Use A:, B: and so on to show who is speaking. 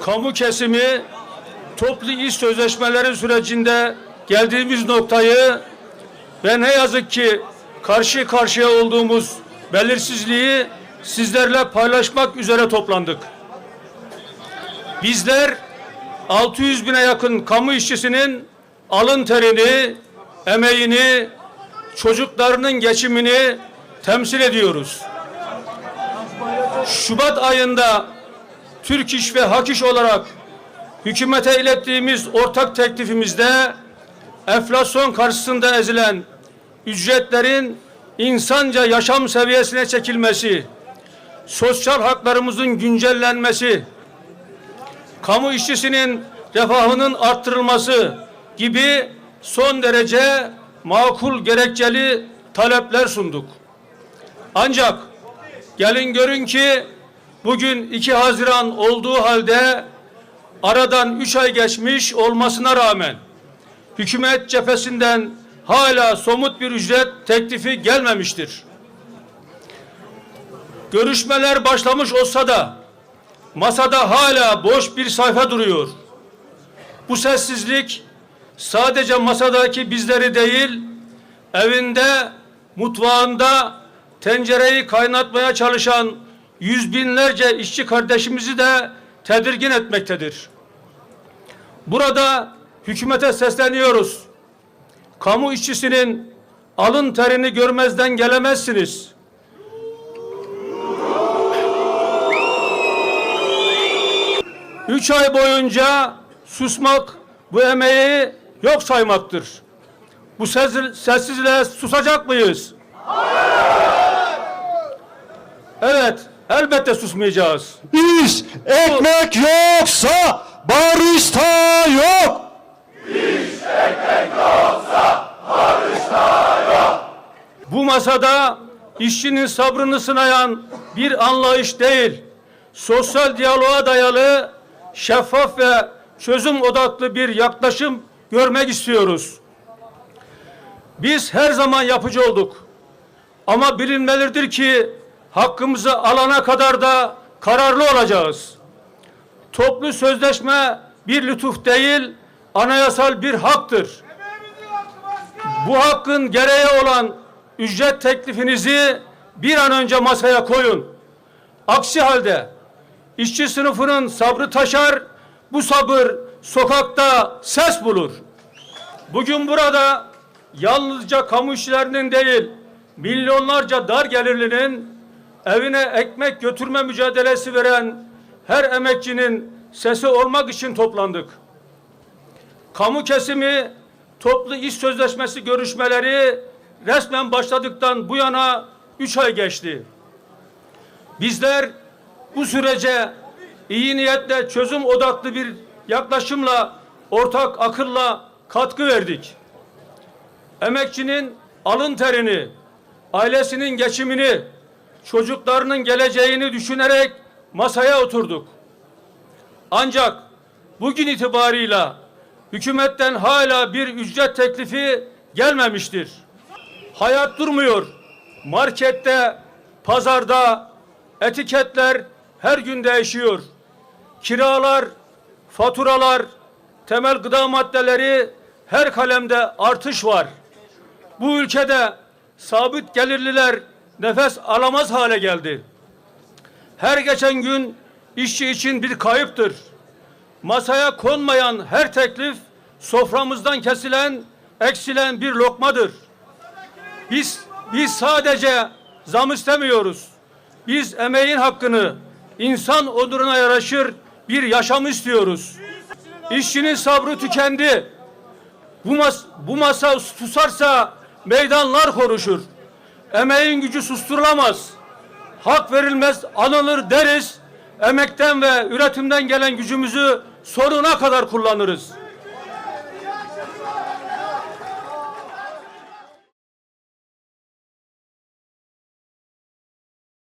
A: kamu kesimi toplu iş sözleşmeleri sürecinde geldiğimiz noktayı ve ne yazık ki karşı karşıya olduğumuz belirsizliği sizlerle paylaşmak üzere toplandık. Bizler 600 bine yakın kamu işçisinin alın terini, emeğini, çocuklarının geçimini temsil ediyoruz. Şubat ayında Türk İş ve Hak İş olarak hükümete ilettiğimiz ortak teklifimizde enflasyon karşısında ezilen ücretlerin insanca yaşam seviyesine çekilmesi, sosyal haklarımızın güncellenmesi, kamu işçisinin refahının arttırılması gibi son derece makul gerekçeli talepler sunduk. Ancak gelin görün ki bugün 2 Haziran olduğu halde aradan 3 ay geçmiş olmasına rağmen hükümet cephesinden hala somut bir ücret teklifi gelmemiştir. Görüşmeler başlamış olsa da masada hala boş bir sayfa duruyor. Bu sessizlik sadece masadaki bizleri değil, evinde, mutfağında tencereyi kaynatmaya çalışan yüz binlerce işçi kardeşimizi de tedirgin etmektedir. Burada hükümete sesleniyoruz. Kamu işçisinin alın terini görmezden gelemezsiniz. Üç ay boyunca susmak bu emeği yok saymaktır. Bu ses, sessizliğe susacak mıyız? Evet, elbette susmayacağız.
B: İş, ekmek yoksa barış da yok.
A: Bu masada işçinin sabrını sınayan bir anlayış değil, sosyal diyaloğa dayalı, şeffaf ve çözüm odaklı bir yaklaşım görmek istiyoruz. Biz her zaman yapıcı olduk. Ama bilinmelidir ki hakkımızı alana kadar da kararlı olacağız. Toplu sözleşme bir lütuf değil, anayasal bir haktır. Bu hakkın gereği olan ücret teklifinizi bir an önce masaya koyun. Aksi halde işçi sınıfının sabrı taşar, bu sabır sokakta ses bulur. Bugün burada yalnızca kamu işçilerinin değil, milyonlarca dar gelirlinin evine ekmek götürme mücadelesi veren her emekçinin sesi olmak için toplandık. Kamu kesimi toplu iş sözleşmesi görüşmeleri resmen başladıktan bu yana üç ay geçti. Bizler bu sürece iyi niyetle çözüm odaklı bir yaklaşımla ortak akılla katkı verdik. Emekçinin alın terini, ailesinin geçimini, çocuklarının geleceğini düşünerek masaya oturduk. Ancak bugün itibarıyla hükümetten hala bir ücret teklifi gelmemiştir. Hayat durmuyor. Markette, pazarda etiketler her gün değişiyor. Kiralar, faturalar, temel gıda maddeleri her kalemde artış var. Bu ülkede sabit gelirliler nefes alamaz hale geldi. Her geçen gün işçi için bir kayıptır. Masaya konmayan her teklif soframızdan kesilen, eksilen bir lokmadır. Biz biz sadece zam istemiyoruz. Biz emeğin hakkını, insan onuruna yaraşır bir yaşam istiyoruz. İşçinin sabrı tükendi. Bu, mas bu masa susarsa meydanlar konuşur. Emeğin gücü susturulamaz. Hak verilmez anılır deriz. Emekten ve üretimden gelen gücümüzü sonuna kadar kullanırız.